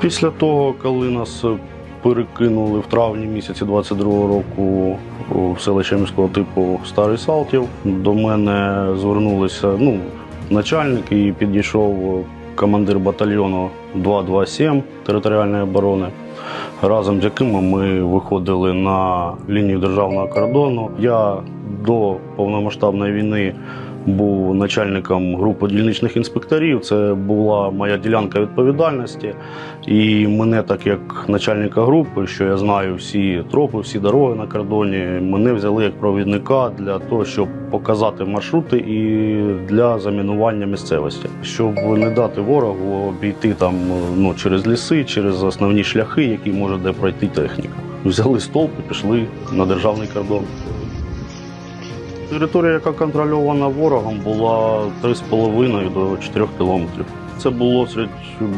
Після того, коли нас перекинули в травні місяці 22-го року в селище міського типу Старий Салтів, до мене звернулися ну, начальник і підійшов командир батальйону 227 територіальної оборони, разом з якими ми виходили на лінію державного кордону. Я до повномасштабної війни був начальником групи дільничних інспекторів. Це була моя ділянка відповідальності. І мене, так як начальника групи, що я знаю всі тропи, всі дороги на кордоні, мене взяли як провідника для того, щоб показати маршрути і для замінування місцевості, щоб не дати ворогу обійти там ну через ліси, через основні шляхи, які може де пройти техніка. Взяли стовп і пішли на державний кордон. Територія, яка контрольована ворогом, була 3,5 до 4 кілометрів. Це було серед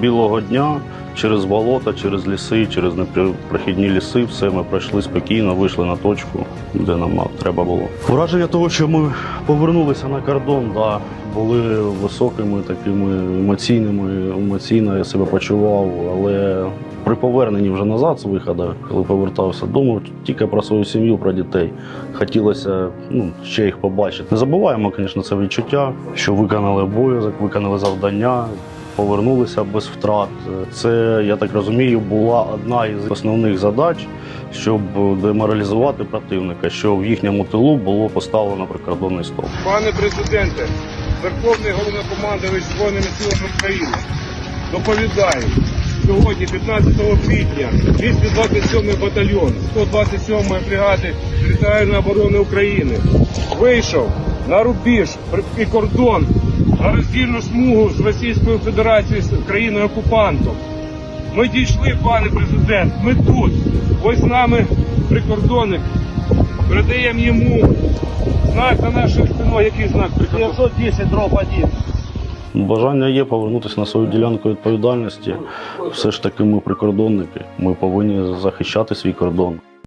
білого дня через болота, через ліси, через непрохідні ліси. Все ми пройшли спокійно, вийшли на точку, де нам треба було. Враження того, що ми повернулися на кордон, да, були високими, такими емоційними. Емоційно я себе почував, але при поверненні вже назад з виходу, коли повертався додому, тільки про свою сім'ю, про дітей. Хотілося ну, ще їх побачити. Не забуваємо, звісно, це відчуття, що виконали обов'язок, виконали завдання. Повернулися без втрат. Це, я так розумію, була одна із основних задач, щоб деморалізувати противника, що в їхньому тилу було поставлено прикордонний стовп. Пане президенте, Верховний головнокомандувач Збройними силами України, доповідаю, сьогодні, 15 квітня, 227 батальйон 127-ї бригади територіальної оборони України вийшов на рубіж і кордон на роздільну смугу з Російською Федерацією з країною окупантом. Ми дійшли, пане президент, ми тут. Ось з нами прикордонник. Передаємо йому знак на наших спинах. Який знак прикордонника? 910 дроб 1. Бажання є повернутися на свою ділянку відповідальності. Все ж таки, ми прикордонники. Ми повинні захищати свій кордон.